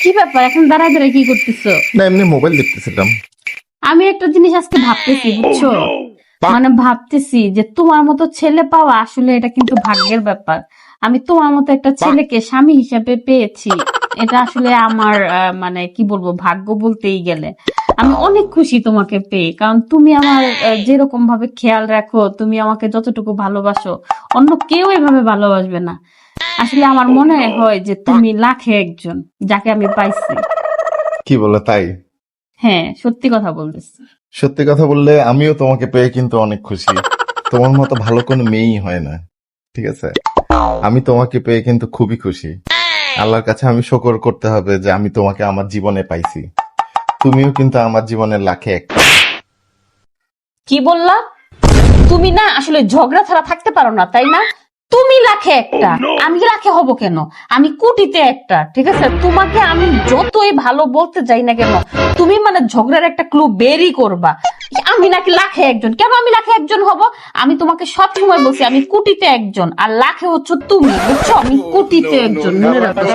কি ব্যাপার? এখন দাঁড়ায় দাঁড়ায় কি করতেছো? না এমনি মোবাইল দেখতেছিলাম। আমি একটা জিনিস আজকে ভাবতেছি বুঝছ? মানে ভাবতেছি যে তোমার মতো ছেলে পাওয়া আসলে এটা কিন্তু ভাগ্যের ব্যাপার। আমি তোমার মতো একটা ছেলেকে স্বামী হিসেবে পেয়েছি। এটা আসলে আমার আহ, মানে কি বলব ভাগ্য বলতেই গেলে। আমি অনেক খুশি তোমাকে পেয়ে কারণ তুমি আমার যেরকম ভাবে খেয়াল রাখো তুমি আমাকে যতটুকু ভালোবাসো অন্য কেউ এভাবে ভালোবাসবে না। আসলে আমার মনে হয় যে তুমি লাখে একজন যাকে আমি পাইছি। কি বলে তাই? হ্যাঁ সত্যি কথা বলতেছি। সত্যি কথা বললে আমিও তোমাকে পেয়ে কিন্তু অনেক খুশি। তোমার মতো ভালো কোনো মেয়েই হয় না ঠিক আছে? আমি তোমাকে পেয়ে কিন্তু খুবই খুশি। আল্লাহর কাছে আমি শকর করতে হবে যে আমি তোমাকে আমার জীবনে পাইছি। তুমিও কিন্তু আমার জীবনের লাখে একটা কি বললা? তুমি না আসলে ঝগড়া ছাড়া থাকতে পারো না তাই না? তুমি লাখে একটা আমি লাখে হব কেন আমি কোটিতে একটা ঠিক আছে তোমাকে আমি যতই ভালো বলতে যাই না কেন তুমি মানে ঝগড়ার একটা ক্লু বেরি করবা আমি নাকি লাখে একজন কেন আমি লাখে একজন হব আমি তোমাকে সব সময় বলছি আমি কোটিতে একজন আর লাখে হচ্ছে তুমি বুঝছ আমি কোটিতে একজন মনে রাখো।